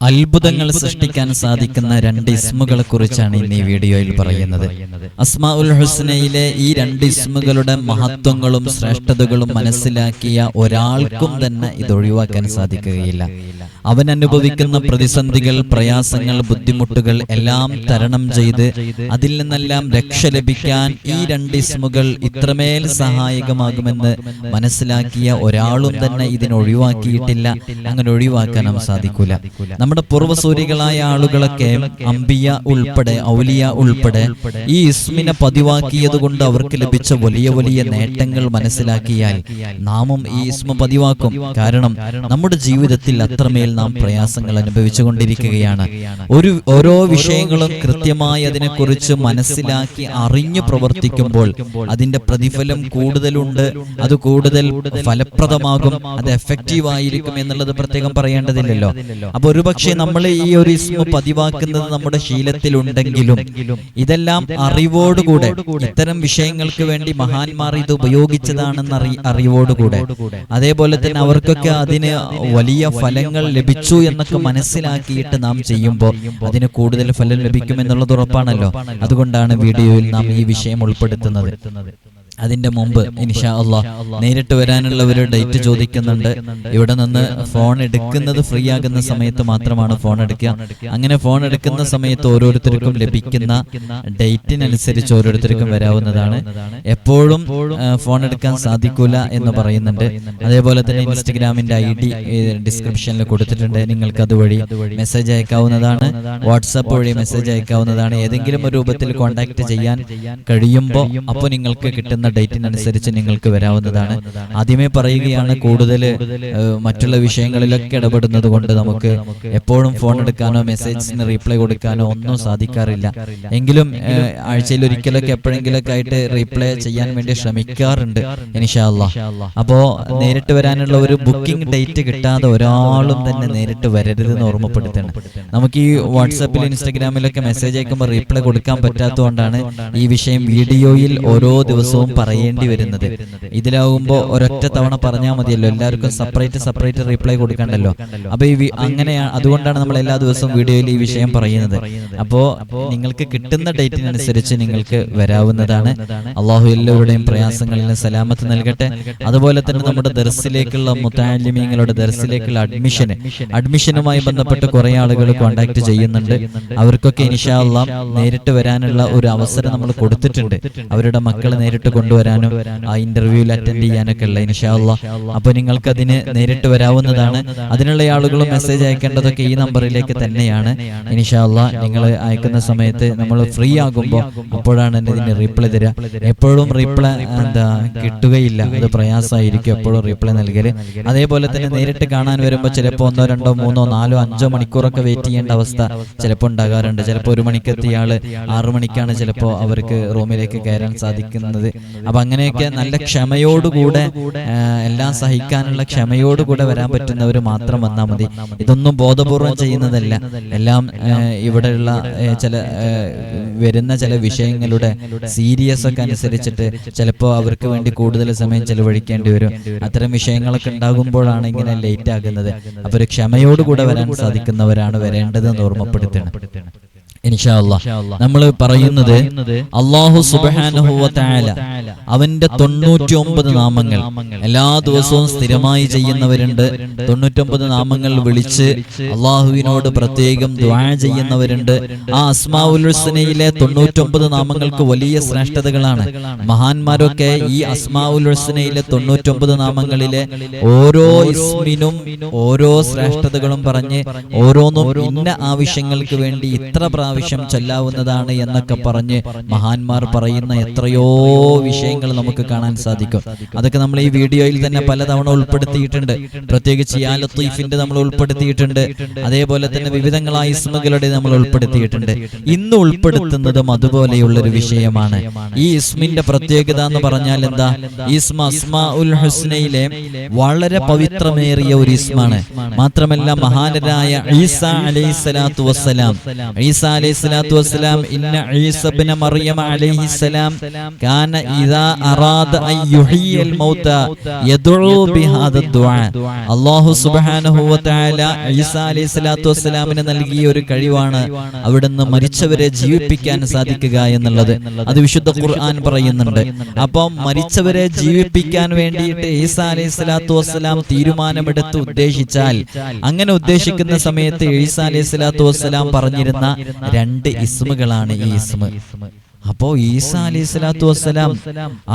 അത്ഭുതങ്ങൾ സൃഷ്ടിക്കാൻ സാധിക്കുന്ന രണ്ട് ഇസ്മുകളെ കുറിച്ചാണ് ഇന്ന് ഈ വീഡിയോയിൽ പറയുന്നത്. അസ്മാ ഉൽ ഹുസ്നയിലെ ഈ രണ്ട് ഇസ്മുകളുടെ മഹത്വങ്ങളും ശ്രേഷ്ഠതകളും മനസ്സിലാക്കിയ ഒരാൾക്കും തന്നെ ഇത് ഒഴിവാക്കാൻ സാധിക്കുകയില്ല. അവൻ അനുഭവിക്കുന്ന പ്രതിസന്ധികൾ പ്രയാസങ്ങൾ ബുദ്ധിമുട്ടുകൾ എല്ലാം തരണം ചെയ്ത് അതിൽ നിന്നെല്ലാം രക്ഷ ലഭിക്കാൻ ഈ രണ്ട് ഇസ്മുകൾ ഇത്രമേൽ സഹായകമാകുമെന്ന് മനസ്സിലാക്കിയ ഒരാളും തന്നെ ഇതിനൊഴിവാക്കിയിട്ടില്ല അങ്ങനെ ഒഴിവാക്കാനും സാധിക്കൂല. നമ്മുടെ പൂർവസൂരികളായ ആളുകളൊക്കെ അമ്പിയ ഉൾപ്പെടെ ഔലിയ ഉൾപ്പെടെ ഈ ഇസ്മിനെ പതിവാക്കിയത് കൊണ്ട് അവർക്ക് ലഭിച്ച വലിയ വലിയ നേട്ടങ്ങൾ മനസ്സിലാക്കിയാൽ നാമും ഈ ഇസ്മ പതിവാക്കും. കാരണം നമ്മുടെ ജീവിതത്തിൽ അത്രമേൽ നാം പ്രയാസങ്ങൾ അനുഭവിച്ചു കൊണ്ടിരിക്കുകയാണ് ഒരു ഓരോ വിഷയങ്ങളും കൃത്യമായി അതിനെക്കുറിച്ച് മനസ്സിലാക്കി അറിഞ്ഞു പ്രവർത്തിക്കുമ്പോൾ അതിന്റെ പ്രതിഫലം കൂടുതലുണ്ട്. അത് കൂടുതൽ ഫലപ്രദമാകും. അത് എഫക്റ്റീവ് ആയിരിക്കും എന്നുള്ളത് പ്രത്യേകം പറയേണ്ടതില്ലല്ലോ. അപ്പൊ ഒരുപക്ഷെ നമ്മൾ ഈ ഒരു ഇസ്മ പതിവാക്കുന്നത് നമ്മുടെ ശീലത്തിലുണ്ടെങ്കിലും ഇതെല്ലാം അറിവോടുകൂടെ ഇത്തരം വിഷയങ്ങൾക്ക് വേണ്ടി മഹാന്മാർ ഇത് ഉപയോഗിച്ചതാണെന്ന് അറി അറിവോടുകൂടെ. അതേപോലെ തന്നെ അവർക്കൊക്കെ അതിന് വലിയ ഫലങ്ങൾ ലഭിച്ചു എന്നൊക്കെ മനസ്സിലാക്കിയിട്ട് നാം ചെയ്യുമ്പോൾ അതിന് കൂടുതൽ ഫലം ലഭിക്കുമെന്നുള്ളത് ഉറപ്പാണല്ലോ. അതുകൊണ്ടാണ് വീഡിയോയിൽ നാം ഈ വിഷയം ഉൾപ്പെടുത്തുന്നത്. അതിന്റെ മുമ്പ് ഇൻഷാ അള്ളാഹ് നേരിട്ട് വരാനുള്ള ഒരു ഡേറ്റ് ചോദിക്കുന്നുണ്ട്. ഇവിടെ നിന്ന് ഫോൺ എടുക്കുന്നത് ഫ്രീ ആകുന്ന സമയത്ത് മാത്രമാണ് ഫോൺ എടുക്കുക. അങ്ങനെ ഫോൺ എടുക്കുന്ന സമയത്ത് ഓരോരുത്തർക്കും ലഭിക്കുന്ന ഡേറ്റിനനുസരിച്ച് ഓരോരുത്തർക്കും വരാവുന്നതാണ്. എപ്പോഴും ഫോൺ എടുക്കാൻ സാധിക്കൂല എന്ന് പറയുന്നുണ്ട്. അതേപോലെ തന്നെ ഇൻസ്റ്റഗ്രാമിന്റെ ഐ ഡി ഡിസ്ക്രിപ്ഷനിൽ കൊടുത്തിട്ടുണ്ട്. നിങ്ങൾക്ക് അതുവഴി മെസ്സേജ് അയക്കാവുന്നതാണ്. വാട്സാപ്പ് വഴി മെസ്സേജ് അയക്കാവുന്നതാണ്. ഏതെങ്കിലും ഒരു രൂപത്തിൽ കോൺടാക്ട് ചെയ്യാൻ കഴിയുമ്പോൾ അപ്പോൾ നിങ്ങൾക്ക് കിട്ടുന്ന ഡേറ്റിനനുസരിച്ച് നിങ്ങൾക്ക് വരാവുന്നതാണ്. ആദ്യമേ പറയുകയാണ് കൂടുതൽ മറ്റുള്ള വിഷയങ്ങളിലൊക്കെ ഇടപെടുന്നത് കൊണ്ട് നമുക്ക് എപ്പോഴും ഫോൺ എടുക്കാനോ മെസ്സേജിന് റീപ്ലൈ കൊടുക്കാനോ ഒന്നും സാധിക്കാറില്ല. എങ്കിലും ആഴ്ചയിൽ ഒരിക്കലൊക്കെ എപ്പോഴെങ്കിലൊക്കെ ആയിട്ട് റീപ്ലൈ ചെയ്യാൻ വേണ്ടി ശ്രമിക്കാറുണ്ട് ഇൻഷാല്ല അപ്പോ നേരിട്ട് വരാനുള്ള ഒരു ബുക്കിംഗ് ഡേറ്റ് കിട്ടാതെ ഒരാളും തന്നെ നേരിട്ട് വരരുതെന്ന് ഓർമ്മപ്പെടുത്തണം നമുക്ക് ഈ വാട്സാപ്പിൽ ഇൻസ്റ്റഗ്രാമിലൊക്കെ മെസ്സേജ് അയക്കുമ്പോൾ റീപ്ലൈ കൊടുക്കാൻ പറ്റാത്തതുകൊണ്ടാണ് ഈ വിഷയം വീഡിയോയിൽ ഓരോ ദിവസവും പറയേണ്ടി വരുന്നത്. ഇതിലാവുമ്പോൾ ഒരൊറ്റ തവണ പറഞ്ഞാൽ മതിയല്ലോ. എല്ലാവർക്കും സെപ്പറേറ്റ് സെപ്പറേറ്റ് റിപ്ലൈ കൊടുക്കണ്ടല്ലോ. അപ്പൊ ഈ അങ്ങനെയാണ് അതുകൊണ്ടാണ് നമ്മൾ എല്ലാ ദിവസവും വീഡിയോയിൽ ഈ വിഷയം പറയുന്നത്. അപ്പോ നിങ്ങൾക്ക് കിട്ടുന്ന ഡേറ്റിനനുസരിച്ച് നിങ്ങൾക്ക് വരാവുന്നതാണ്. അള്ളാഹു എല്ലാവരുടെയും പ്രയാസങ്ങളിൽ സലാമത്ത് നൽകട്ടെ. അതുപോലെ തന്നെ നമ്മുടെ ദർസിലേക്കുള്ള മുത്താലിമീങ്ങളുടെ ദർസിലേക്കുള്ള അഡ്മിഷന് അഡ്മിഷനുമായി ബന്ധപ്പെട്ട് കുറെ ആളുകൾ കോൺടാക്ട് ചെയ്യുന്നുണ്ട്. അവർക്കൊക്കെ ഇനിഷാ നേരിട്ട് വരാനുള്ള ഒരു അവസരം നമ്മൾ കൊടുത്തിട്ടുണ്ട്. അവരുടെ മക്കളെ നേരിട്ട് കൊണ്ടുവരാനും ആ ഇന്റർവ്യൂവിൽ അറ്റൻഡ് ചെയ്യാനൊക്കെ ഉള്ള ഇൻഷാല്ല അപ്പൊ നിങ്ങൾക്ക് അതിന് നേരിട്ട് വരാവുന്നതാണ്. അതിനുള്ള ആളുകളും മെസ്സേജ് അയക്കേണ്ടതൊക്കെ ഈ നമ്പറിലേക്ക് തന്നെയാണ്. ഇൻഷാല്ല നിങ്ങൾ അയക്കുന്ന സമയത്ത് നമ്മൾ ഫ്രീ ആകുമ്പോൾ അപ്പോഴാണ് എന്നെ ഇതിന് റീപ്ലൈ തരിക എപ്പോഴും റീപ്ലൈ എന്താ കിട്ടുകയില്ല. അത് പ്രയാസമായിരിക്കും എപ്പോഴും റീപ്ലൈ നൽകൽ. അതേപോലെ തന്നെ നേരിട്ട് കാണാൻ വരുമ്പോൾ ചിലപ്പോൾ ഒന്നോ രണ്ടോ മൂന്നോ നാലോ അഞ്ചോ മണിക്കൂറൊക്കെ വെയിറ്റ് ചെയ്യേണ്ട അവസ്ഥ ചിലപ്പോൾ ഉണ്ടാകാറുണ്ട്. ചിലപ്പോൾ ഒരു മണിക്കെത്തിയ ആൾ ആറു മണിക്കാണ് ചിലപ്പോൾ അവർക്ക് റൂമിലേക്ക് കയറാൻ സാധിക്കുന്നത്. അപ്പൊ അങ്ങനെയൊക്കെ നല്ല ക്ഷമയോടുകൂടെ എല്ലാം സഹിക്കാനുള്ള ക്ഷമയോടുകൂടെ വരാൻ പറ്റുന്നവർ മാത്രം വന്നാൽ മതി. ഇതൊന്നും ബോധപൂർവം ചെയ്യുന്നതല്ല. എല്ലാം ഇവിടെയുള്ള ചില വരുന്ന ചില വിഷയങ്ങളുടെ സീരിയസ് ഒക്കെ അനുസരിച്ചിട്ട് ചിലപ്പോൾ അവർക്ക് വേണ്ടി കൂടുതൽ സമയം ചെലവഴിക്കേണ്ടി വരും. അത്തരം വിഷയങ്ങളൊക്കെ ഉണ്ടാകുമ്പോഴാണ് ഇങ്ങനെ ലേറ്റ് ആകുന്നത്. അപ്പൊ ഒരു ക്ഷമയോടുകൂടെ വരാൻ സാധിക്കുന്നവരാണ് വരേണ്ടതെന്ന് ഓർമ്മപ്പെടുത്തണം നമ്മൾ പറയുന്നത് അള്ളാഹു സുബാനുഹുവ അവന്റെ തൊണ്ണൂറ്റി ഒമ്പത് നാമങ്ങൾ. എല്ലാ ദിവസവും സ്ഥിരമായി ചെയ്യുന്നവരുണ്ട്. തൊണ്ണൂറ്റൊമ്പത് നാമങ്ങൾ വിളിച്ച് അള്ളാഹുവിനോട് പ്രത്യേകം ദ്വാ ചെയ്യുന്നവരുണ്ട്. ആ അസ്മാഉൽ ഹുസ്നയിലെ തൊണ്ണൂറ്റൊമ്പത് നാമങ്ങൾക്ക് വലിയ ശ്രേഷ്ഠതകളാണ്. മഹാന്മാരൊക്കെ ഈ അസ്മാഉൽ ഹുസ്നയിലെ തൊണ്ണൂറ്റൊമ്പത് നാമങ്ങളിലെ ഓരോ ഇസ്മിനും ഓരോ ശ്രേഷ്ഠതകളും പറഞ്ഞ് ഓരോന്നും ഇന്ന ആവശ്യങ്ങൾക്ക് വേണ്ടി ഇത്ര പ്രാവശ്യം ചൊല്ലാവുന്നതാണ് എന്നൊക്കെ പറഞ്ഞ് മഹാന്മാർ പറയുന്ന എത്രയോ വിഷയങ്ങൾ നമുക്ക് കാണാൻ സാധിക്കും. അതൊക്കെ നമ്മൾ ഈ വീഡിയോയിൽ തന്നെ പലതവണ ഉൾപ്പെടുത്തിയിട്ടുണ്ട്. പ്രത്യേകിച്ച് യാ ലത്തീഫിന്റെ നമ്മൾ ഉൾപ്പെടുത്തിയിട്ടുണ്ട്. അതേപോലെ തന്നെ വിവിധങ്ങളായ ഇസ്മുകളുടെ നമ്മൾ ഉൾപ്പെടുത്തിയിട്ടുണ്ട്. ഇന്ന് ഉൾപ്പെടുത്തുന്നതും അതുപോലെയുള്ള ഒരു വിഷയമാണ്. ഈ ഇസ്മിന്റെ പ്രത്യേകത എന്ന് പറഞ്ഞാൽ എന്താ? ഇസ്മ അസ്മാ ഉൽ ഹുസ്നയിലെ വളരെ പവിത്രമേറിയ ഒരു ഇസ്മാണ്. മാത്രമല്ല മഹാനരായ ഈസ അലൈഹി സ്വലാത്തു വസ്സലാം. ഈസ ഇന്ന ഈസ ഇബ്നു മറിയം കാന ഇദാ മൗത ബിഹാദ ദുആ. അല്ലാഹു സുബ്ഹാനഹു ഈസ നൽകിയ ഒരു കഴിവാണ് അവിടുന്ന് മരിച്ചവരെ ജീവിപ്പിക്കാൻ സാധിക്കുക എന്നുള്ളത്. അത് വിശുദ്ധ ഖുർആൻ പറയുന്നുണ്ട്. അപ്പം മരിച്ചവരെ ജീവിപ്പിക്കാൻ വേണ്ടിയിട്ട് ഈസ അലൈഹി സ്വലാത്തു വസ്സലാം തീരുമാനമെടുത്ത് ഉദ്ദേശിച്ചാൽ അങ്ങനെ ഉദ്ദേശിക്കുന്ന സമയത്ത് ഈസ അലൈഹി സ്വലാത്തു വസ്സലാം പറഞ്ഞിരുന്ന രണ്ട് ഇസ്മുകളാണ് ഈ ഇസ്മ. അപ്പോ ഈസ അലി സ്വലാത്തു വസ്സലാം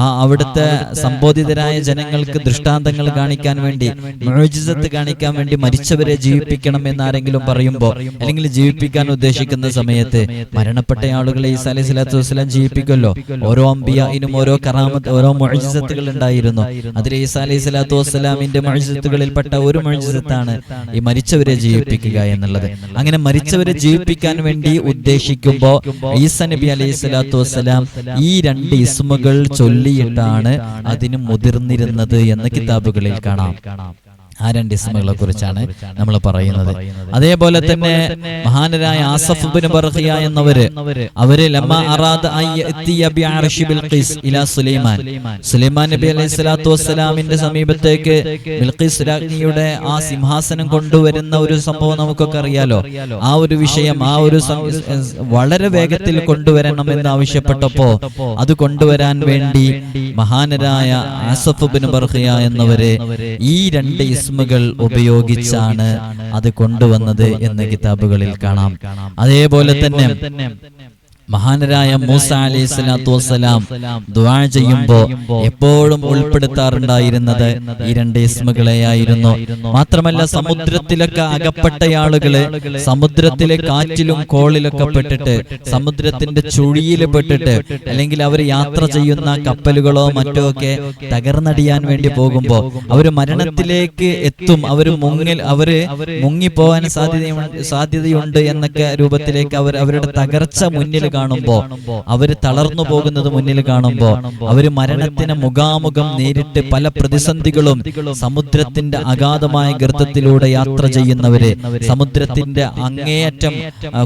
ആ അവിടുത്തെ സംബോധിതരായ ജനങ്ങൾക്ക് ദൃഷ്ടാന്തങ്ങൾ കാണിക്കാൻ വേണ്ടി മുഅ്ജിസത്ത് കാണിക്കാൻ വേണ്ടി മരിച്ചവരെ ജീവിപ്പിക്കണം എന്നാരെങ്കിലും പറയുമ്പോൾ അല്ലെങ്കിൽ ജീവിപ്പിക്കാൻ ഉദ്ദേശിക്കുന്ന സമയത്ത് മരണപ്പെട്ട ആളുകളെ ഈസ അലി സ്വലാത്തു വസ്സലാം ജീവിപ്പിക്കുമല്ലോ ഓരോ അമ്പിയായിനും ഓരോ കറാമത്ത് ഓരോ മുഅ്ജിസത്തുകൾ ഉണ്ടായിരുന്നു. അതിൽ ഈസ അലി സ്വലാത്തു വസ്സലാമിന്റെ മുഅ്ജിസത്തുകളിൽപ്പെട്ട ഒരു മുഅ്ജിസത്താണ് ഈ മരിച്ചവരെ ജീവിപ്പിക്കുക എന്നുള്ളത്. അങ്ങനെ മരിച്ചവരെ ജീവിപ്പിക്കാൻ വേണ്ടി ഉദ്ദേശിക്കുമ്പോ ഈസ നബി അലൈഹി സ്വലാത്തു വസ്സലാം ഈ രണ്ട് ഇസ്മുകൾ ചൊല്ലിയിട്ടാണ് അതിന് മുതിർന്നിരുന്നത് എന്ന് കിതാബുകളിൽ കാണാം. ആ രണ്ട് ഇസ്മകളെ കുറിച്ചാണ് നമ്മൾ പറയുന്നത്. അതേപോലെ തന്നെ മഹാനരായ ആസഫ് ബിൻ ബർഹിയ എന്നവര് അവർ സുലൈമാൻ. സുലൈമാൻ. നബി അലൈഹി സ്വലാത്തു വസ്സലാമിന്റെ സമീപത്തേക്ക് ബിൽഖിസ് രാജ്ഞിയുടെ ആ സിംഹാസനം കൊണ്ടുവരുന്ന ഒരു സംഭവം നമുക്കൊക്കെ അറിയാലോ. ആ ഒരു വിഷയം ആ ഒരു വളരെ വേഗത്തിൽ കൊണ്ടുവരണം എന്ന് ആവശ്യപ്പെട്ടപ്പോ അത് കൊണ്ടുവരാൻ വേണ്ടി മഹാനരായ ആസഫ് ബിൻ ബർഹിയ എന്നവര് ഈ രണ്ട് ഇസ്മുകൾ ഉപയോഗിച്ചാണ് അത് കൊണ്ടുവന്നത് എന്ന് കിതാബുകളിൽ കാണാം. അതേപോലെ തന്നെ മഹാനരായ മൂസ അലൈഹി സ്വലാത്തു വസ്സലാം ദുആ ചെയ്യുമ്പോൾ എപ്പോഴും ഉൾപ്പെടുത്താറുണ്ടായിരുന്നത് ഈ രണ്ട് ഇസ്മുകളെയായിരുന്നു. മാത്രമല്ല സമുദ്രത്തിലൊക്കെ അകപ്പെട്ട ആളുകൾ സമുദ്രത്തിലെ കാറ്റിലും കോളിലൊക്കെ പെട്ടിട്ട് സമുദ്രത്തിന്റെ ചുഴിയിൽ പെട്ടിട്ട് അല്ലെങ്കിൽ അവർ യാത്ര ചെയ്യുന്ന കപ്പലുകളോ മറ്റോ ഒക്കെ തകർന്നടിയാൻ വേണ്ടി പോകുമ്പോൾ അവർ മരണത്തിലേക്ക് എത്തും. അവർ മുങ്ങിൽ അവർ മുങ്ങിപ്പോവാൻ സാധ്യതയുണ്ട് സാധ്യതയുണ്ട് എന്നൊക്കെ രൂപത്തിലേക്ക് അവർ അവരുടെ തകർച്ച മുന്നിൽ കാണുമ്പോ അവർ തളർന്നു പോകുന്നത് മുന്നിൽ കാണുമ്പോ അവർ മരണത്തിന് മുഖാമുഖം നേരിട്ട് പല പ്രതിസന്ധികളും സമുദ്രത്തിന്റെ അഗാധമായ ഗർത്തത്തിലൂടെ യാത്ര ചെയ്യുന്നവര് സമുദ്രത്തിന്റെ അങ്ങേയറ്റം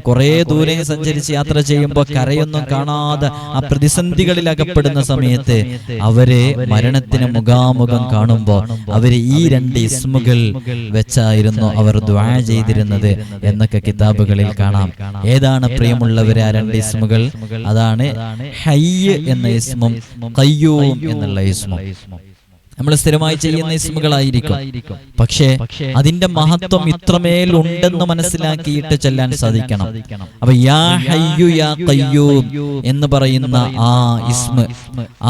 കുറെ ദൂരെ സഞ്ചരിച്ച് യാത്ര ചെയ്യുമ്പോൾ കരയൊന്നും കാണാതെ ആ പ്രതിസന്ധികളിൽ അകപ്പെടുന്ന സമയത്ത് അവരെ മരണത്തിന് മുഖാമുഖം കാണുമ്പോ അവർ ഈ രണ്ട് ഇസ്മുകൾ വെച്ചായിരുന്നു അവർ ദ്വാ ചെയ്തിരുന്നത് എന്നൊക്കെ കിതാബുകളിൽ കാണാം. ഏതാണ് പ്രിയമുള്ളവരെ ആ രണ്ട് ഇസ്മുകൾ അതാണ് ഹയ്യ് എന്ന ഇസ്മും കയ്യൂം എന്നുള്ള ഇസ്മും നമ്മൾ സ്ഥിരമായി ചെയ്യുന്ന ഇസ്മുകളായിരിക്കും. പക്ഷേ അതിന്റെ മഹത്വം ഇത്രമേൽ ഉണ്ടെന്ന് മനസ്സിലാക്കിയിട്ട് ചെല്ലാൻ സാധിക്കണം. അപ്പൊ യാ ഹയ്യു യാ ഖയ്യൂം എന്ന് പറയുന്ന ആ ഇസ്മ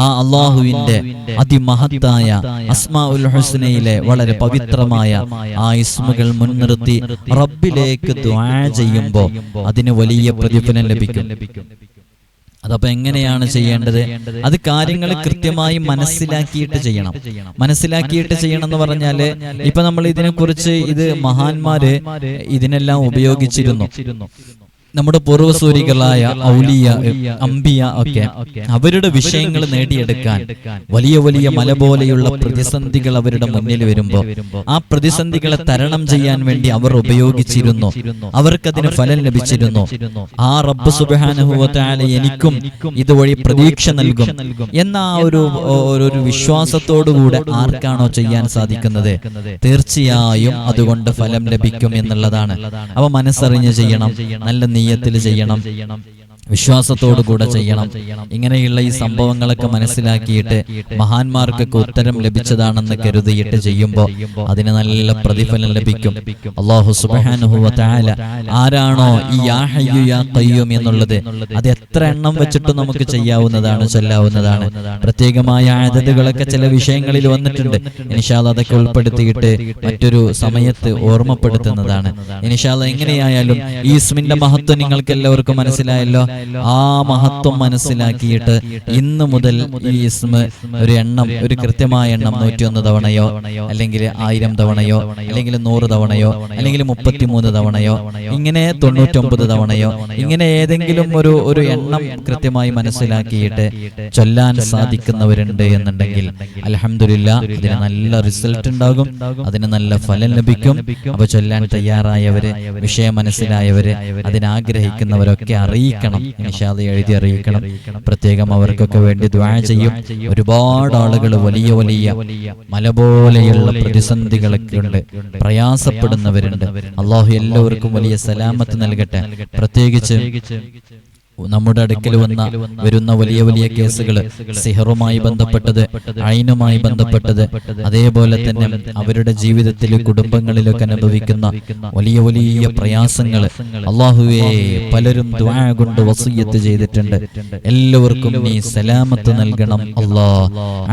ആ അള്ളാഹുവിന്റെ അതിമഹത്തായ അസ്മാ ഉൽ ഹുസ്നയിലെ വളരെ പവിത്രമായ ആ ഇസ്മുകൾ മുൻനിർത്തി റബ്ബിലേക്ക് ദ്വാ ചെയ്യുമ്പോൾ അതിന് വലിയ പ്രതിഫലം ലഭിക്കും. അതപ്പോ എങ്ങനെയാണ് ചെയ്യേണ്ടത്? അത് കാര്യങ്ങൾ കൃത്യമായി മനസ്സിലാക്കിയിട്ട് ചെയ്യണം. മനസ്സിലാക്കിയിട്ട് ചെയ്യണം എന്ന് പറഞ്ഞാൽ ഇപ്പൊ നമ്മൾ ഇതിനെക്കുറിച്ച് ഇത് മഹാന്മാര് ഇതിനെല്ലാം ഉപയോഗിച്ചിരുന്നു. നമ്മുടെ പൂർവസൂരികളായ ഔലിയ അംബിയ ഒക്കെ അവരുടെ വിഷയങ്ങൾ നേടിയെടുക്കാൻ വലിയ വലിയ മല പോലെയുള്ള പ്രതിസന്ധികൾ അവരുടെ മുന്നിൽ വരുമ്പോൾ ആ പ്രതിസന്ധികളെ തരണം ചെയ്യാൻ വേണ്ടി അവർ ഉപയോഗിച്ചിരുന്നു. അവർക്കതിന് ഫലം ലഭിച്ചിരുന്നു. ആ റബ്ബ് സുബാനുഭവത്തായ എനിക്കും ഇതുവഴി പ്രതീക്ഷ നൽകും. എന്ന ആ ഒരു ഒരു ഒരു വിശ്വാസത്തോടുകൂടെ ആർക്കാണോ ചെയ്യാൻ സാധിക്കുന്നത്? തീർച്ചയായും അതുകൊണ്ട് ഫലം ലഭിക്കും എന്നുള്ളതാണ്. അവ മനസ്സറിഞ്ഞ് ചെയ്യണം. നല്ല നീയത്തിൽ ചെയ്യണം. വിശ്വാസത്തോടു കൂടെ ചെയ്യണം. ഇങ്ങനെയുള്ള ഈ സംഭവങ്ങളൊക്കെ മനസ്സിലാക്കിയിട്ട് മഹാന്മാർക്കൊക്കെ ഉത്തരം ലഭിച്ചതാണെന്ന് കരുതിയിട്ട് ചെയ്യുമ്പോൾ അതിന് നല്ല പ്രതിഫലം ലഭിക്കും. അള്ളാഹു സുബാനുഹു താല ആരാണോ ഈ യാ ഹയ്യു യാ ഖയ്യൂം എന്നുള്ളത് അത് എത്ര എണ്ണം വെച്ചിട്ട് നമുക്ക് ചെയ്യാവുന്നതാണ് ചൊല്ലാവുന്നതാണ്. പ്രത്യേകമായ ആയതുകളൊക്കെ ചില വിഷയങ്ങളിൽ വന്നിട്ടുണ്ട്. ഇനിഷാദ് അതൊക്കെ ഉൾപ്പെടുത്തിയിട്ട് മറ്റൊരു സമയത്ത് ഓർമ്മപ്പെടുത്തുന്നതാണ്. ഇനിഷാദ് എങ്ങനെയായാലും ഈ ഇസ്മിന്റെ മഹത്വം നിങ്ങൾക്ക് എല്ലാവർക്കും മനസ്സിലായല്ലോ. ആ മഹത്വം മനസ്സിലാക്കിയിട്ട് ഇന്ന് മുതൽ ഈ ഇസ്മ ഒരു എണ്ണം ഒരു കൃത്യമായ എണ്ണം നൂറ്റിയൊന്ന് തവണയോ അല്ലെങ്കിൽ ആയിരം തവണയോ അല്ലെങ്കിൽ നൂറ് തവണയോ അല്ലെങ്കിൽ മുപ്പത്തിമൂന്ന് തവണയോ ഇങ്ങനെ തൊണ്ണൂറ്റൊമ്പത് തവണയോ ഇങ്ങനെ ഏതെങ്കിലും ഒരു ഒരു എണ്ണം കൃത്യമായി മനസ്സിലാക്കിയിട്ട് ചൊല്ലാൻ സാധിക്കുന്നവരുണ്ട് എന്നുണ്ടെങ്കിൽ അലഹമില്ല അതിന് നല്ല റിസൾട്ട് ഉണ്ടാകും അതിന് നല്ല ഫലം ലഭിക്കും അപ്പൊ ചൊല്ലാൻ തയ്യാറായവര് വിഷയം മനസ്സിലായവര് അതിനാഗ്രഹിക്കുന്നവരൊക്കെ അറിയിക്കണം. നിഷാദ് എഴുതി അറിയിക്കണം. പ്രത്യേകം അവർക്കൊക്കെ വേണ്ടി ദ്വാ ചെയ്യും. ഒരുപാട് ആളുകൾ വലിയ വലിയ മല പോലെയുള്ള പ്രതിസന്ധികളൊക്കെ ഉണ്ട്. പ്രയാസപ്പെടുന്നവരുണ്ട്. അള്ളാഹു എല്ലാവർക്കും വലിയ സലാമത്ത് നൽകട്ടെ. പ്രത്യേകിച്ച് നമ്മുടെ അടുക്കൽ വന്ന വരുന്ന വലിയ വലിയ കേസുകൾ സിഹറുമായി ബന്ധപ്പെട്ടത് അയിനുമായി ബന്ധപ്പെട്ടത് അതേപോലെ തന്നെ അവരുടെ ജീവിതത്തിൽ കുടുംബങ്ങളിലൊക്കെ അനുഭവിക്കുന്ന വലിയ വലിയ പ്രയാസങ്ങൾ അള്ളാഹുവെ പലരും ദ്വാ കൊണ്ട് വസൂയത്ത് ചെയ്തിട്ടുണ്ട്. എല്ലാവർക്കും നീ സലാമത്ത് നൽകണം. അല്ലാ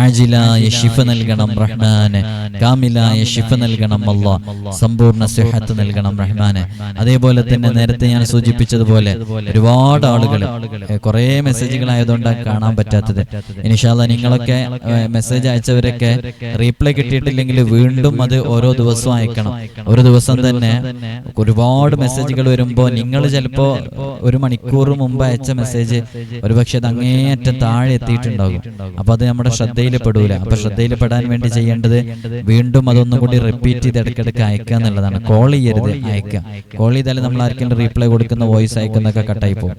ആജിലായ ഷിഫ നൽകണം റഹ്മാന്. കാമിലായ ഷിഫ നൽകണം അല്ലാ സമ്പൂർണ സിഹത്ത് നൽകണം റഹ്മാന്. അതേപോലെ തന്നെ നേരത്തെ ഞാൻ സൂചിപ്പിച്ചതുപോലെ ഒരുപാട് ആളുകൾ കുറെ മെസ്സേജുകൾ ആയതുകൊണ്ട് കാണാൻ പറ്റാത്തത്. ഇനിഷാല്ല നിങ്ങളൊക്കെ മെസ്സേജ് അയച്ചവരൊക്കെ റീപ്ലൈ കിട്ടിയിട്ടില്ലെങ്കിൽ വീണ്ടും അത് ഓരോ ദിവസവും അയക്കണം. ഒരു ദിവസം തന്നെ ഒരുപാട് മെസ്സേജുകൾ വരുമ്പോൾ നിങ്ങൾ ചിലപ്പോ ഒരു മണിക്കൂർ മുമ്പ് അയച്ച മെസ്സേജ് ഒരുപക്ഷെ അത് അങ്ങേയറ്റം താഴെ എത്തിയിട്ടുണ്ടാകും. അപ്പൊ അത് നമ്മുടെ ശ്രദ്ധയിൽ പെടൂല അപ്പൊ ശ്രദ്ധയിൽ പെടാൻ വേണ്ടി ചെയ്യേണ്ടത് വീണ്ടും അതൊന്നും കൂടി റിപ്പീറ്റ് ചെയ്ത് ഇടയ്ക്കിടയ്ക്ക് അയക്കുക എന്നുള്ളതാണ്. കോൾ ചെയ്യരുത്. അയക്കുക. കോൾ ചെയ്താൽ നമ്മൾ ആർക്കെങ്കിലും റീപ്ലൈ കൊടുക്കുന്ന വോയിസ് അയക്കുന്നൊക്കെ കട്ടായി പോകും.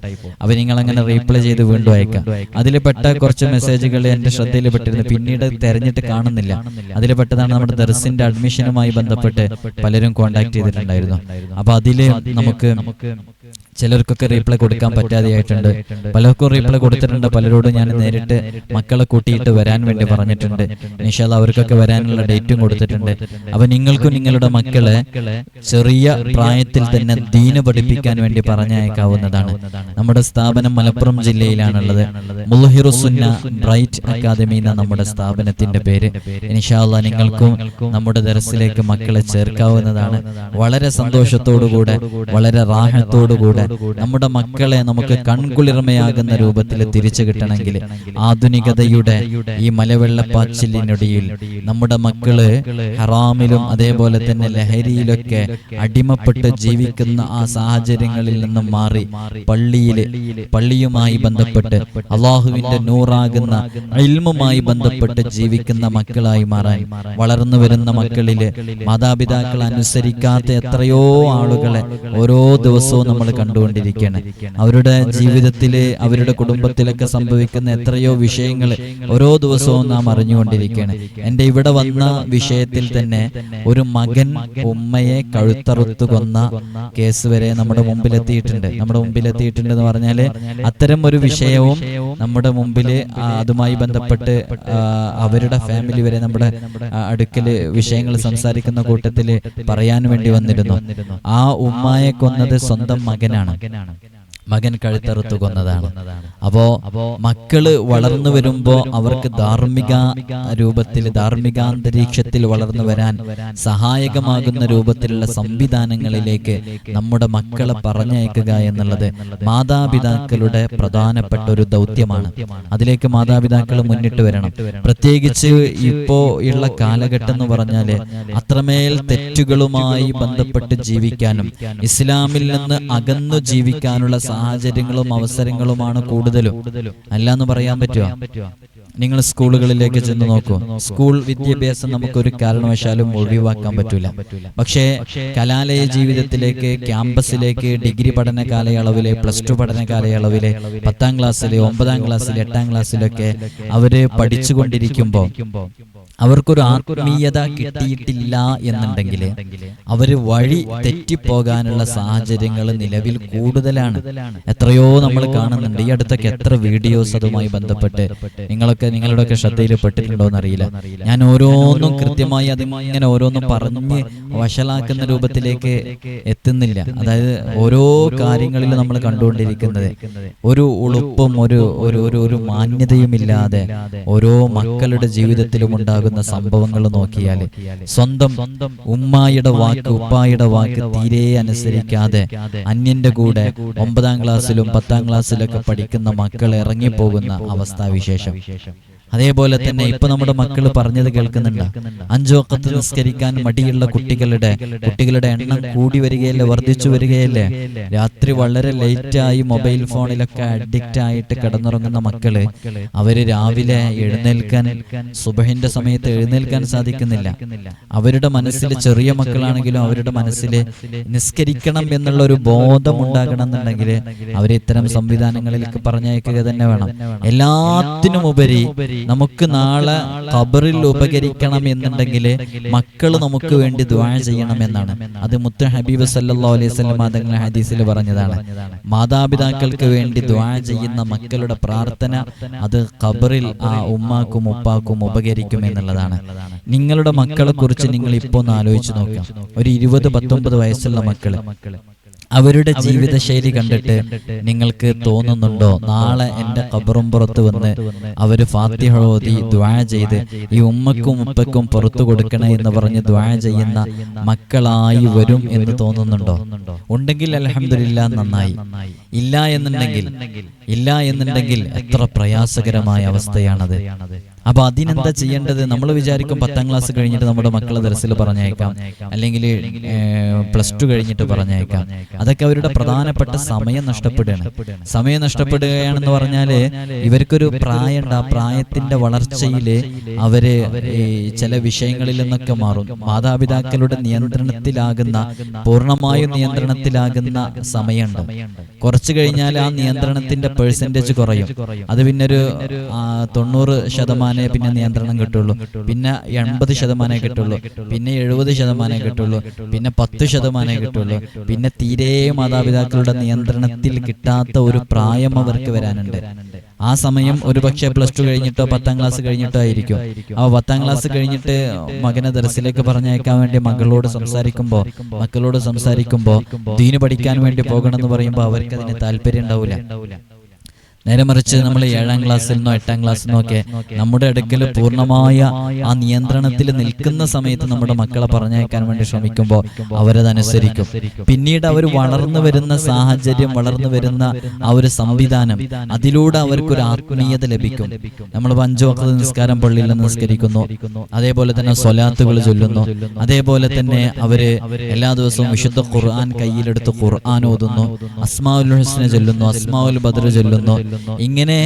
അപ്പൊ നിങ്ങൾ അങ്ങനെ റീപ്ലൈ ചെയ്ത് വീണ്ടും അയക്കാം. അതിൽ പെട്ട കുറച്ച് മെസ്സേജുകൾ എന്റെ ശ്രദ്ധയിൽ പെട്ടിരുന്നു പിന്നീട് തെരഞ്ഞിട്ട് കാണുന്നില്ല. അതിൽ പെട്ടതാണ് നമ്മുടെ ദർസിന്റെ അഡ്മിഷനുമായി ബന്ധപ്പെട്ട് പലരും കോണ്ടാക്ട് ചെയ്തിട്ടുണ്ടായിരുന്നു. അപ്പൊ അതിൽ നമുക്ക് ചിലർക്കൊക്കെ റീപ്ലൈ കൊടുക്കാൻ പറ്റാതെയായിട്ടുണ്ട്. പലർക്കും റീപ്ലൈ കൊടുത്തിട്ടുണ്ട്. പലരോടും ഞാൻ നേരിട്ട് മക്കളെ കൂട്ടിയിട്ട് വരാൻ വേണ്ടി പറഞ്ഞിട്ടുണ്ട്. നിഷാദ് അവർക്കൊക്കെ വരാനുള്ള ഡേറ്റും കൊടുത്തിട്ടുണ്ട്. അപ്പൊ നിങ്ങൾക്കും നിങ്ങളുടെ മക്കളെ ചെറിയ പ്രായത്തിൽ തന്നെ ദീന പഠിപ്പിക്കാൻ വേണ്ടി പറഞ്ഞയക്കാവുന്നതാണ്. നമ്മുടെ സ്ഥാപനം മലപ്പുറം ജില്ലയിലാണുള്ളത്. മുൽഹിറുസുന്ന ബ്രൈറ്റ് അക്കാദമി എന്ന നമ്മുടെ സ്ഥാപനത്തിന്റെ പേര്. നിഷാല്ല നിങ്ങൾക്കും നമ്മുടെ ദരസിലേക്ക് മക്കളെ ചേർക്കാവുന്നതാണ്. വളരെ സന്തോഷത്തോടുകൂടെ വളരെ റാഹത്തോടുകൂടെ നമ്മുടെ മക്കളെ നമുക്ക് കൺകുളിർമയാകുന്ന രൂപത്തിൽ തിരിച്ചു കിട്ടണമെങ്കിൽ ആധുനികതയുടെ ഈ മലവെള്ളപ്പാച്ചിലിനൊടിയിൽ നമ്മുടെ മക്കൾ ഹറാമിലും അതേപോലെ തന്നെ ലഹരിയിലൊക്കെ അടിമപ്പെട്ട് ജീവിക്കുന്ന ആ സാഹചര്യങ്ങളിൽ നിന്നും മാറി പള്ളിയിൽ പള്ളിയുമായി ബന്ധപ്പെട്ട് അള്ളാഹുവിന്റെ നൂറാകുന്ന ഇൽമുമായി ബന്ധപ്പെട്ട് ജീവിക്കുന്ന മക്കളായി മാറാൻ വളർന്നു വരുന്ന മക്കളിൽ മാതാപിതാക്കൾ അനുസരിക്കാത്ത എത്രയോ ആളുകളെ ഓരോ ദിവസവും നമ്മൾ കണ്ടുകൊണ്ടിരിക്കുകയാണ്. അവരുടെ ജീവിതത്തിൽ അവരുടെ കുടുംബത്തിലൊക്കെ സംഭവിക്കുന്ന എത്രയോ വിഷയങ്ങൾ ഓരോ ദിവസവും നാം അറിഞ്ഞുകൊണ്ടിരിക്കുകയാണ്. എന്റെ ഇവിടെ വന്ന വിഷയത്തിൽ തന്നെ ഒരു മകൻ ഉമ്മയെ കഴുത്തറുത്തു കൊന്ന കേസ് വരെ നമ്മുടെ മുമ്പിൽ എത്തിയിട്ടുണ്ട് നമ്മുടെ മുമ്പിൽ എത്തിയിട്ടുണ്ട് എന്ന് പറഞ്ഞാൽ അത്തരം ഒരു വിഷയവും നമ്മുടെ മുമ്പിൽ അതുമായി ബന്ധപ്പെട്ട് അവരുടെ ഫാമിലി വരെ നമ്മുടെ അടുക്കൽ അടുക്കൽ വിഷയങ്ങൾ സംസാരിക്കുന്ന കൂട്ടത്തിൽ പറയാൻ വേണ്ടി വന്നിരുന്നു. ആ ഉമ്മയെ കൊന്നത് സ്വന്തം മകനാണ്. മകനാണ്. മകൻ കഴുത്തറുത്തു കൊന്നതാണ്. അപ്പോ മക്കൾ വളർന്നു വരുമ്പോ അവർക്ക് ധാർമ്മിക രൂപത്തിൽ ധാർമ്മികാന്തരീക്ഷത്തിൽ വളർന്നു വരാൻ സഹായകമാകുന്ന രൂപത്തിലുള്ള സംവിധാനങ്ങളിലേക്ക് നമ്മുടെ മക്കളെ പറഞ്ഞയക്കുക എന്നുള്ളത് മാതാപിതാക്കളുടെ പ്രധാനപ്പെട്ട ഒരു ദൗത്യമാണ്. അതിലേക്ക് മാതാപിതാക്കൾ മുന്നിട്ട് വരണം. പ്രത്യേകിച്ച് ഇപ്പോ ഉള്ള കാലഘട്ടം എന്ന് പറഞ്ഞാൽ അത്രമേൽ തെറ്റുകളുമായി ബന്ധപ്പെട്ട് ജീവിക്കാനും ഇസ്ലാമിൽ നിന്ന് അകന്നു ജീവിക്കാനുള്ള സാഹചര്യങ്ങളും അവസരങ്ങളുമാണ് കൂടുതലും. അല്ലാന്ന് പറയാൻ പറ്റുമോ നിങ്ങൾ സ്കൂളുകളിലേക്ക് ചെന്ന് നോക്കൂ. സ്കൂൾ വിദ്യാഭ്യാസം നമുക്കൊരു കാരണവശാലും ഒഴിവാക്കാൻ പറ്റൂല. പക്ഷേ കലാലയ ജീവിതത്തിലേക്ക് ക്യാമ്പസിലേക്ക് ഡിഗ്രി പഠന കാലയളവിലെ പ്ലസ് ടു പഠന കാലയളവിലെ പത്താം ക്ലാസ്സിലെ ഒമ്പതാം ക്ലാസ്സിലെ എട്ടാം ക്ലാസ്സിലൊക്കെ അവർ പഠിച്ചുകൊണ്ടിരിക്കുമ്പോൾ അവർക്കൊരു ആത്മീയത കിട്ടിയിട്ടില്ല എന്നുണ്ടെങ്കിൽ അവർ വഴി തെറ്റിപ്പോകാനുള്ള സാഹചര്യങ്ങൾ നിലവിൽ കൂടുതലാണ്. എത്രയോ നമ്മൾ കാണുന്നുണ്ട്. ഈ അടുത്തൊക്കെ എത്ര വീഡിയോസ് അതുമായി ബന്ധപ്പെട്ട് നിങ്ങളൊക്കെ നിങ്ങളുടെയൊക്കെ ശ്രദ്ധയിൽ പെട്ടിട്ടുണ്ടോ എന്നറിയില്ല ഞാൻ ഓരോന്നും കൃത്യമായി അതിങ്ങനെ ഓരോന്നും പറഞ്ഞ് വഷളാക്കുന്ന രൂപത്തിലേക്ക് എത്തുന്നില്ല. അതായത് ഓരോ കാര്യങ്ങളിലും നമ്മൾ കണ്ടുകൊണ്ടിരിക്കുന്നത് ഒരു ഉളുപ്പും ഒരു ഒരു ഒരു ഒരു മാന്യതയും ഇല്ലാതെ ഓരോ മക്കളുടെ ജീവിതത്തിലും ഉണ്ടാകുന്ന ഉണ്ടാകുന്ന സംഭവങ്ങൾ നോക്കിയാൽ സ്വന്തം ഉമ്മായുടെ വാക്ക് ഉപ്പായുടെ വാക്ക് തീരെ അനുസരിക്കാതെ അന്യന്റെ കൂടെ ഒമ്പതാം ക്ലാസ്സിലും പത്താം ക്ലാസ്സിലൊക്കെ പഠിക്കുന്ന മക്കൾ ഇറങ്ങിപ്പോകുന്ന അവസ്ഥാവിശേഷം. അതേപോലെ തന്നെ ഇപ്പൊ നമ്മുടെ മക്കൾ പറഞ്ഞത് കേൾക്കുന്നുണ്ട്. അഞ്ചോക്കത്ത് നിസ്കരിക്കാൻ മടിയുള്ള കുട്ടികളുടെ കുട്ടികളുടെ എണ്ണം കൂടി വരികയല്ലേ വർദ്ധിച്ചു വരികയല്ലേ? രാത്രി വളരെ ലേറ്റായി മൊബൈൽ ഫോണിലൊക്കെ അഡിക്റ്റ് ആയിട്ട് കിടന്നുറങ്ങുന്ന മക്കൾ അവർ രാവിലെ എഴുന്നേൽക്കാൻ സുബഹിന്റെ സമയത്ത് എഴുന്നേൽക്കാൻ സാധിക്കുന്നില്ല. അവരുടെ മനസ്സിൽ ചെറിയ മക്കളാണെങ്കിലും അവരുടെ മനസ്സിൽ നിസ്കരിക്കണം എന്നുള്ള ഒരു ബോധം ഉണ്ടാകണം എന്നുണ്ടെങ്കിൽ അവരെ ഇത്തരം സംവിധാനങ്ങളിലേക്ക് പറഞ്ഞയക്കുക തന്നെ വേണം. എല്ലാത്തിനും ഉപരി നമുക്ക് നാളെ ഖബറിൽ ഉപകരിക്കണം എന്നുണ്ടെങ്കിൽ മക്കൾ നമുക്ക് വേണ്ടി ദ്വാ ചെയ്യണം എന്നാണ് അത് മുത്ത ഹബീബ് സല്ലല്ലാഹു അലൈഹി വസല്ലം തങ്ങൾ ഹദീസിൽ പറഞ്ഞതാണ്. മാതാപിതാക്കൾക്ക് വേണ്ടി ദ്വാ ചെയ്യുന്ന മക്കളുടെ പ്രാർത്ഥന അത് ഖബറിൽ ആ ഉമ്മാക്കും ഉപ്പാക്കും ഉപകരിക്കും എന്നുള്ളതാണ്. നിങ്ങളുടെ മക്കളെ കുറിച്ച് നിങ്ങൾ ഇപ്പോൾ ഒന്ന് ആലോചിച്ച് നോക്കാം ഒരു ഇരുപത് പത്തൊമ്പത് വയസ്സുള്ള മക്കൾ. അവരുടെ ജീവിതശൈലി കണ്ടിട്ട് നിങ്ങൾക്ക് തോന്നുന്നുണ്ടോ? നാളെ എന്റെ കബറും പുറത്ത് വന്ന് അവർ ഫാത്തിഹ ഓതി ദ്വാ ചെയ്ത് ഈ ഉമ്മക്കും ഉപ്പക്കും പുറത്തു കൊടുക്കണേ എന്ന് പറഞ്ഞ് ദ്വാ ചെയ്യുന്ന മക്കളായി വരും എന്ന് തോന്നുന്നുണ്ടോ? ഉണ്ടെങ്കിൽ അലഹമില്ല നന്നായി. ഇല്ല എന്നുണ്ടെങ്കിൽ ഇല്ല എന്നുണ്ടെങ്കിൽ എത്ര പ്രയാസകരമായ അവസ്ഥയാണത്. അപ്പൊ അതിനെന്താ ചെയ്യേണ്ടത്? നമ്മൾ വിചാരിക്കും പത്താം ക്ലാസ് കഴിഞ്ഞിട്ട് നമ്മുടെ മക്കളെ ദർസിൽ പറഞ്ഞേക്കാം. അല്ലെങ്കിൽ പ്ലസ് ടു കഴിഞ്ഞിട്ട് പറഞ്ഞേക്കാം. അതൊക്കെ അവരുടെ പ്രധാനപ്പെട്ട സമയം നഷ്ടപ്പെടുകയാണ്. സമയം നഷ്ടപ്പെടുകയാണെന്ന് പറഞ്ഞാൽ ഇവർക്കൊരു പ്രായമുണ്ട്. ആ പ്രായത്തിന്റെ വളർച്ചയിൽ അവർ ചില വിഷയങ്ങളിൽ നിന്നൊക്കെ മാറും. മാതാപിതാക്കളുടെ നിയന്ത്രണത്തിലാകുന്ന പൂർണമായും നിയന്ത്രണത്തിലാകുന്ന സമയമുണ്ട്. കുറച്ചു കഴിഞ്ഞാൽ ആ നിയന്ത്രണത്തിന്റെ പെർസെന്റേജ് കുറയും. അത് പിന്നെ ഒരു ആ, ശതമാനമേ പിന്നെ നിയന്ത്രണം കിട്ടുള്ളൂ. പിന്നെ എൺപത് ശതമാനമേ കിട്ടുള്ളൂ. പിന്നെ എഴുപത് ശതമാനമേ കിട്ടുള്ളൂ. പിന്നെ പത്ത് ശതമാനമേ കിട്ടുള്ളൂ. പിന്നെ തീരെ മാതാപിതാക്കളുടെ നിയന്ത്രണത്തിൽ കിട്ടാത്ത ഒരു പ്രായം അവർക്ക് വരാനുണ്ട്. ആ സമയം ഒരു പക്ഷേ പ്ലസ് ടു കഴിഞ്ഞിട്ടോ പത്താം ക്ലാസ് കഴിഞ്ഞിട്ടോ ആയിരിക്കും. ആ പത്താം ക്ലാസ് കഴിഞ്ഞിട്ട് മകനെ ദർസിലേക്ക് പറഞ്ഞയക്കാൻ വേണ്ടി മകളോട് സംസാരിക്കുമ്പോ മക്കളോട് സംസാരിക്കുമ്പോ ദീന് പഠിക്കാൻ വേണ്ടി പോകണം എന്ന് പറയുമ്പോൾ അവർക്ക് അതിന് താല്പര്യം ഉണ്ടാവില്ല നേരെ മറിച്ച് നമ്മൾ ഏഴാം ക്ലാസ്സിൽ നിന്നോ എട്ടാം ക്ലാസ്സിൽ നിന്നോ ഒക്കെ നമ്മുടെ അടുക്കൽ പൂർണമായ ആ നിയന്ത്രണത്തിൽ നിൽക്കുന്ന സമയത്ത് നമ്മുടെ മക്കളെ പറഞ്ഞയക്കാൻ വേണ്ടി ശ്രമിക്കുമ്പോൾ അവരതനുസരിക്കും പിന്നീട് അവർ വളർന്നു വരുന്ന സാഹചര്യം വളർന്നു വരുന്ന ആ ഒരു സംവിധാനം. അതിലൂടെ അവർക്കൊരു ആത്മീയത ലഭിക്കും. നമ്മൾ അഞ്ചു നിസ്കാരം പള്ളിയിൽ നിസ്കരിക്കുന്നു. അതേപോലെ തന്നെ സ്വലാത്തുകൾ ചൊല്ലുന്നു. അതേപോലെ തന്നെ അവർ എല്ലാ ദിവസവും വിശുദ്ധ ഖുർആൻ കയ്യിലെടുത്ത് ഖുർആൻ ഓതുന്നു. അസ്മാഉൽ ഹുസ്നെ ചൊല്ലുന്നു. അസ്മാഉൽ ബദർ ചൊല്ലുന്നു. ഇങ്ങനെ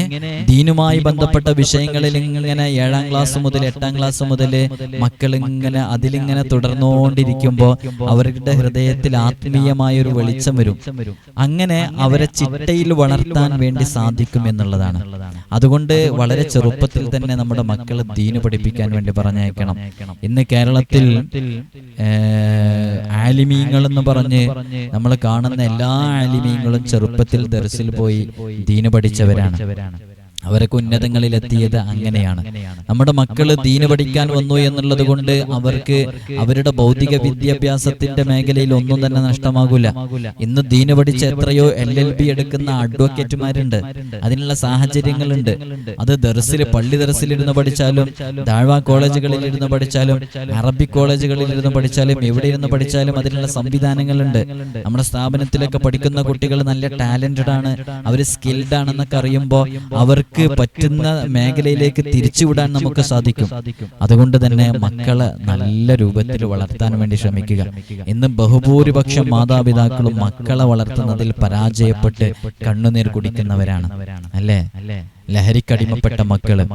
ദീനുമായി ബന്ധപ്പെട്ട വിഷയങ്ങളിൽ ഇങ്ങനെ ഏഴാം ക്ലാസ് മുതൽ എട്ടാം ക്ലാസ് മുതൽ മക്കൾ ഇങ്ങനെ അതിലിങ്ങനെ തുടർന്നുകൊണ്ടിരിക്കുമ്പോൾ അവരുടെ ഹൃദയത്തിൽ ആത്മീയമായ ഒരു വെളിച്ചം വരും. അങ്ങനെ അവരെ ചിട്ടയിൽ വളർത്താൻ വേണ്ടി സാധിക്കും എന്നുള്ളതാണ്. അതുകൊണ്ട് വളരെ ചെറുപ്പത്തിൽ തന്നെ നമ്മുടെ മക്കൾ ദീന് പഠിപ്പിക്കാൻ വേണ്ടി പറഞ്ഞയക്കണം. ഇന്ന് കേരളത്തിൽ ആലിമീങ്ങൾ എന്ന് പറഞ്ഞ് നമ്മൾ കാണുന്ന എല്ലാ ആലിമീങ്ങളും ചെറുപ്പത്തിൽ ദർസിൽ പോയി ദീന് പഠിച്ചവരാണ് അവരൊക്കെ ഉന്നതങ്ങളിൽ എത്തിയത് അങ്ങനെയാണ്. നമ്മുടെ മക്കൾ ദീന് പഠിക്കാൻ വന്നു എന്നുള്ളത് കൊണ്ട് അവർക്ക് അവരുടെ ഭൗതിക വിദ്യാഭ്യാസത്തിന്റെ മേഖലയിൽ ഒന്നും തന്നെ നഷ്ടമാകൂല. ഇന്ന് ദീന് പഠിച്ച എത്രയോ എൽ എൽ ബി എടുക്കുന്ന അഡ്വക്കേറ്റുമാരുണ്ട് അതിനുള്ള സാഹചര്യങ്ങളുണ്ട്. അത് ദർസിൽ പള്ളി ദർസിൽ ഇരുന്ന് പഠിച്ചാലും താഴ്വാ കോളേജുകളിൽ ഇരുന്ന് പഠിച്ചാലും അറബി കോളേജുകളിൽ ഇരുന്ന് പഠിച്ചാലും എവിടെ ഇരുന്ന് പഠിച്ചാലും അതിനുള്ള സംവിധാനങ്ങളുണ്ട്. നമ്മുടെ സ്ഥാപനത്തിലൊക്കെ പഠിക്കുന്ന കുട്ടികൾ നല്ല ടാലന്റഡ് ആണ്. അവർ സ്കിൽഡ് ആണെന്നൊക്കെ അറിയുമ്പോൾ അവർക്ക് പറ്റുന്ന മേഖലയിലേക്ക് തിരിച്ചുവിടാൻ നമുക്ക് സാധിക്കും. അതുകൊണ്ട് തന്നെ മക്കളെ നല്ല രൂപത്തിൽ വളർത്താൻ വേണ്ടി ശ്രമിക്കുക. ഇന്ന് ബഹുഭൂരിപക്ഷം മാതാപിതാക്കളും മക്കളെ വളർത്തുന്നതിൽ പരാജയപ്പെട്ട് കണ്ണുനീർ കുടിക്കുന്നവരാണ്. അല്ലേ? ലഹരിക്കടിമപ്പെട്ട മക്കൾ.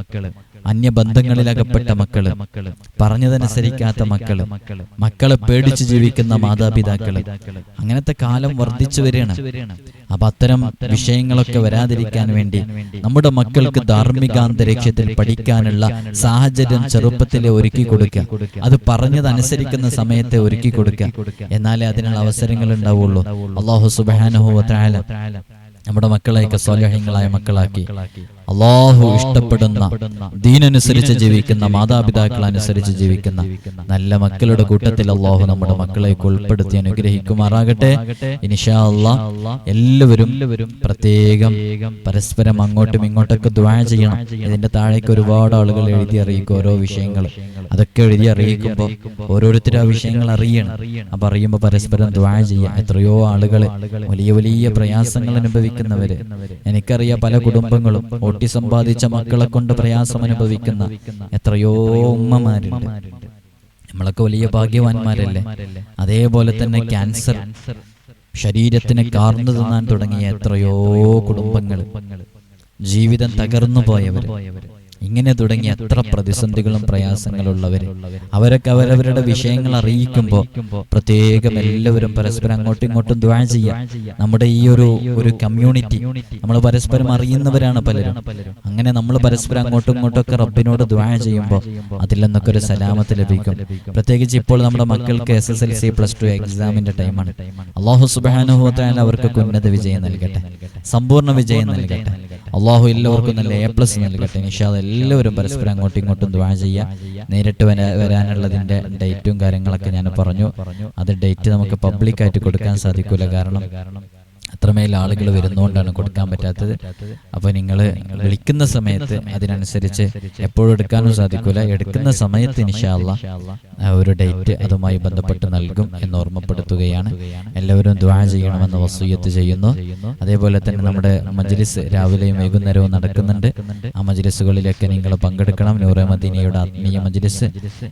അന്യബന്ധങ്ങളിലകപ്പെട്ട മക്കൾ പറഞ്ഞതനുസരിക്കാത്ത മക്കൾ മക്കളെ പേടിച്ച് ജീവിക്കുന്ന മാതാപിതാക്കൾ. അങ്ങനത്തെ കാലം വർദ്ധിച്ചു വരികയാണ്. അപ്പൊ അത്തരം വിഷയങ്ങളൊക്കെ വരാതിരിക്കാൻ വേണ്ടി നമ്മുടെ മക്കൾക്ക് ധാർമ്മികാന്തരീക്ഷത്തിൽ പഠിക്കാനുള്ള സാഹചര്യം ചെറുപ്പത്തിലെ ഒരുക്കി കൊടുക്കുക. അത് പറഞ്ഞതനുസരിക്കുന്ന സമയത്തെ ഒരുക്കി കൊടുക്കുക. എന്നാലേ അതിനുള്ള അവസരങ്ങൾ ഉണ്ടാവുള്ളൂ. അള്ളാഹു സുബാനുഹു നമ്മുടെ മക്കളെയൊക്കെ സ്വാലഹ്യങ്ങളായ മക്കളാക്കി. അള്ളാഹു ഇഷ്ടപ്പെടുന്ന ദീനനുസരിച്ച് ജീവിക്കുന്ന മാതാപിതാക്കൾ അനുസരിച്ച് ജീവിക്കുന്ന നല്ല മക്കളുടെ കൂട്ടത്തിൽ അള്ളാഹു നമ്മുടെ മക്കളെ ഉൾപ്പെടുത്തി അനുഗ്രഹിക്കുമാറാകട്ടെ. ഇനിഷാ എല്ലാവരും പ്രത്യേകം പരസ്പരം അങ്ങോട്ടും ഇങ്ങോട്ടൊക്കെ ദ്വാ ചെയ്യണം. ഇതിന്റെ താഴേക്ക് ഒരുപാട് ആളുകൾ എഴുതി അറിയിക്കും ഓരോ വിഷയങ്ങൾ. അതൊക്കെ എഴുതി അറിയിക്കുമ്പോൾ ഓരോരുത്തരും ആ വിഷയങ്ങൾ അറിയണം. അപ്പൊ അറിയുമ്പോൾ പരസ്പരം ദ്വാ ചെയ്യാം. എത്രയോ ആളുകൾ വലിയ വലിയ പ്രയാസങ്ങൾ അനുഭവിക്കുന്നവര് എനിക്കറിയാം പല കുടുംബങ്ങളും ഓട്ടിസം ബാധിച്ച മക്കളെ കൊണ്ട് പ്രയാസം അനുഭവിക്കുന്ന എത്രയോ ഉമ്മമാരുണ്ട്. നമ്മളൊക്കെ വലിയ ഭാഗ്യവാന്മാരല്ലേ? അതേപോലെ തന്നെ ക്യാൻസർ. ശരീരത്തിന് കാർന്നു തിന്നാൻ തുടങ്ങിയ എത്രയോ കുടുംബങ്ങൾ. ജീവിതം തകർന്നു പോയവര്. ഇങ്ങനെ തുടങ്ങി എത്ര പ്രതിസന്ധികളും പ്രയാസങ്ങളുള്ളവർ അവരൊക്കെ അവരവരുടെ വിഷയങ്ങൾ അറിയിക്കുമ്പോൾ പ്രത്യേകം എല്ലാവരും പരസ്പരം അങ്ങോട്ടും ഇങ്ങോട്ടും ദ്വാ ചെയ്യാം നമ്മുടെ ഈ ഒരു ഒരു കമ്മ്യൂണിറ്റി നമ്മൾ പരസ്പരം അറിയുന്നവരാണ് പലരും. അങ്ങനെ നമ്മൾ പരസ്പരം അങ്ങോട്ടും ഇങ്ങോട്ടും ഒക്കെ റബ്ബിനോട് ദ്വാ ചെയ്യുമ്പോൾ അതിൽ നിന്നൊക്കെ ഒരു സലാമത്ത് ലഭിക്കും. പ്രത്യേകിച്ച് ഇപ്പോൾ നമ്മുടെ മക്കൾക്ക് S S L C plus two എക്സാമിന്റെ ടൈമാണ് അള്ളാഹു സുബാനുഭവത്തായാലും അവർക്ക് ഉന്നത വിജയം നൽകട്ടെ. സമ്പൂർണ വിജയം നൽകട്ടെ. അള്ളാഹു എല്ലാവർക്കും നല്ല എ പ്ലസ് നൽകട്ടെ. നിഷാദ് എല്ലാവരും പരസ്പരം അങ്ങോട്ടും ഇങ്ങോട്ടും ദ്വാ ചെയ്യുക നേരിട്ട് വരാ- വരാനുള്ളതിന്റെ ഡേറ്റും കാര്യങ്ങളൊക്കെ ഞാൻ പറഞ്ഞു. അത് ഡേറ്റ് നമുക്ക് പബ്ലിക്കായിട്ട് കൊടുക്കാൻ സാധിക്കില്ല കാരണം അത്രമേൽ ആളുകൾ വരുന്നതുകൊണ്ടാണ് കൊടുക്കാൻ പറ്റാത്തത്. അപ്പോൾ നിങ്ങൾ വിളിക്കുന്ന സമയത്ത് അതിനനുസരിച്ച് എപ്പോഴും എടുക്കാനും സാധിക്കില്ല എടുക്കുന്ന സമയത്ത് ഇൻഷാല്ല ഒരു ഡേറ്റ് അതുമായി ബന്ധപ്പെട്ട് നൽകും എന്ന് ഓർമ്മപ്പെടുത്തുകയാണ്. എല്ലാവരും ദ്വാ ചെയ്യണമെന്ന് വസൂയത്ത് ചെയ്യുന്നു. അതേപോലെ തന്നെ നമ്മുടെ മജ്ലിസ് രാവിലെയും വൈകുന്നേരവും നടക്കുന്നുണ്ട്. ആ മജ്ലിസുകളിലൊക്കെ നിങ്ങൾ പങ്കെടുക്കണം. നൂറമദീനയുടെ ആത്മീയ മജ്ലിസ്.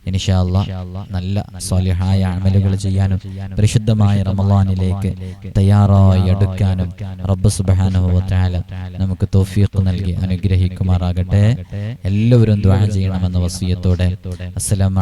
ഇനിഷാല്ല നല്ല സ്വാലിഹായ അമലുകൾ ചെയ്യാനും പരിശുദ്ധമായ റമലാനിലേക്ക് തയ്യാറായി എടുക്കാനും റബ്ബ് വ നമുക്ക് തൗഫീഖ് നൽകി അനുഗ്രഹിക്കുമാറാകട്ടെ. എല്ലാവരും ദ്വാ ചെയ്യണമെന്ന വസൂയത്തോടെ. അസ്സലാമു